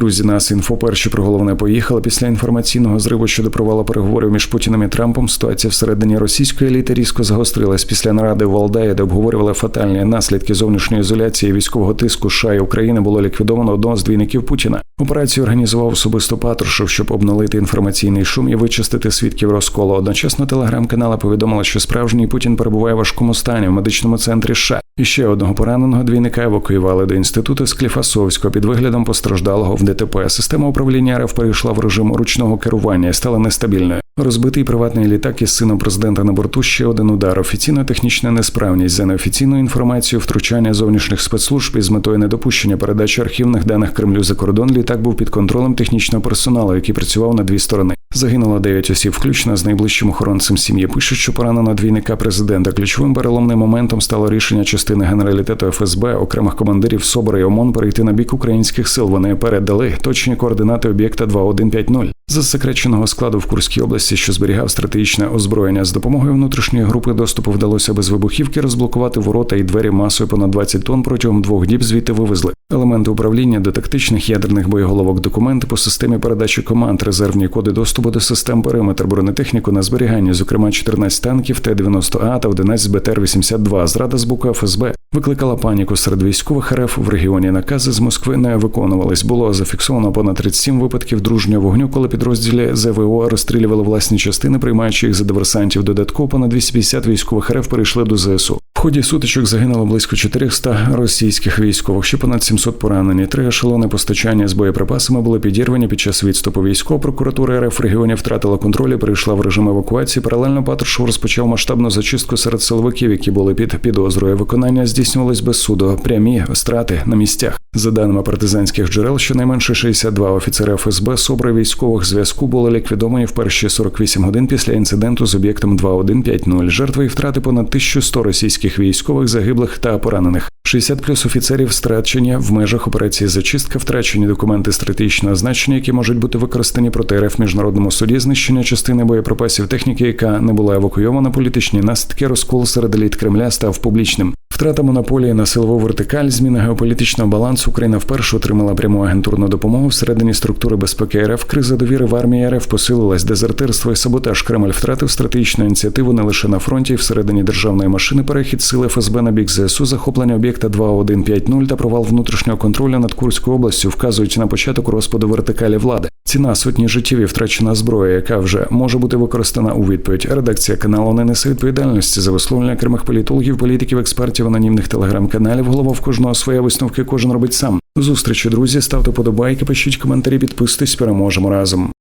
Друзі, нас інфо перші про головне поїхали. Після інформаційного зриву щодо провалу переговорів між Путіним і Трампом. Ситуація всередині російської еліти різко загострилась після наради в Валдаї, де обговорювали фатальні наслідки зовнішньої ізоляції військового тиску США і України. Було ліквідовано одного з двійників Путіна. Операцію організував особисто Патрушев, щоб обнулити інформаційний шум і вичистити свідків розколу. Одночасно телеграм-канали повідомили, що справжній Путін перебуває в важкому стані в медичному центрі США. І ще одного пораненого двійника евакуювали до інституту Скліфасовського під виглядом постраждалого в ДТП. Система управління РФ перейшла в режим ручного керування і стала нестабільною. Розбитий приватний літак із сином президента на борту ще один удар. Офіційна технічна несправність за неофіційною інформацією втручання зовнішніх спецслужб із метою недопущення передачі архівних даних Кремлю за кордон. Літак був під контролем технічного персоналу, який працював на дві сторони. Загинуло 9 осіб, включно з найближчим охоронцем сім'ї. Пишуть, що поранено двійника президента. Ключовим переломним моментом стало рішення частини генералітету ФСБ, окремих командирів СОБР і ОМОН перейти на бік українських сил. Вони передали точні координати об'єкта 2150. Засекреченого складу в Курській області, що зберігав стратегічне озброєння з допомогою внутрішньої групи доступу, вдалося без вибухівки розблокувати ворота і двері масою понад 20 тонн протягом двох діб звідти вивезли. Елементи управління до тактичних ядерних боєголовок, документи по системі передачі команд, резервні коди доступу до систем периметр, бронетехніку на зберігання, зокрема 14 танків Т-90А та 11 БТР-82. Зрада з боку ФСБ викликала паніку серед військових РФ в регіоні. Накази з Москви не виконувались. Було зафіксовано понад 37 випадків дружнього вогню, коли підрозділі ЗВО розстрілювали власні частини, приймаючи їх за диверсантів. Додатково понад 250 військових РФ перейшли до ЗСУ. Ході сутичок загинуло близько 400 російських військових, ще понад 700 поранені. Три ешелони постачання з боєприпасами були підірвані під час відступу. Військова прокуратура РФ регіонів регіоні втратила контроль і перейшла в режим евакуації. Паралельно Патрушев розпочав масштабну зачистку серед силовиків, які були під підозрою. Виконання здійснювалось без суду. Прямі страти на місцях. За даними партизанських джерел, щонайменше 62 офіцери ФСБ СОБРи військових зв'язку були ліквідовані в перші 48 годин після інциденту з об'єктом 2150. Жертви і втрати понад 1100 російських військових загиблих та поранених. 60 плюс офіцерів страчені в межах операції зачистка, втрачені документи стратегічного значення, які можуть бути використані проти РФ міжнародному суді, знищення частини боєприпасів техніки, яка не була евакуйована. Політичні наслідки розкол серед еліт Кремля став публічним. Втрата монополії на силову вертикаль, зміна геополітичного балансу. Україна вперше отримала пряму агентурну допомогу всередині структури безпеки РФ. Криза довіри в армії РФ посилилась, дезертирство і саботаж. Кремль втратив стратегічну ініціативу не лише на фронті, і всередині державної машини. Перехід сили ФСБ на бік ЗСУ, захоплення об'єкта 2150 та провал внутрішнього контролю над Курською областю вказують на початок розпаду вертикалі влади. Ціна сотні життів і втрачена зброя, яка вже може бути використана у відповідь. Редакція каналу не несе відповідальності за висловлення окремих політологів, політиків, експертів, анонімних телеграм-каналів. Голова в кожного своя висновки, кожен робить сам. Зустрічі, друзі. Ставте подобайки, пишіть коментарі, підписуйтесь, переможемо разом.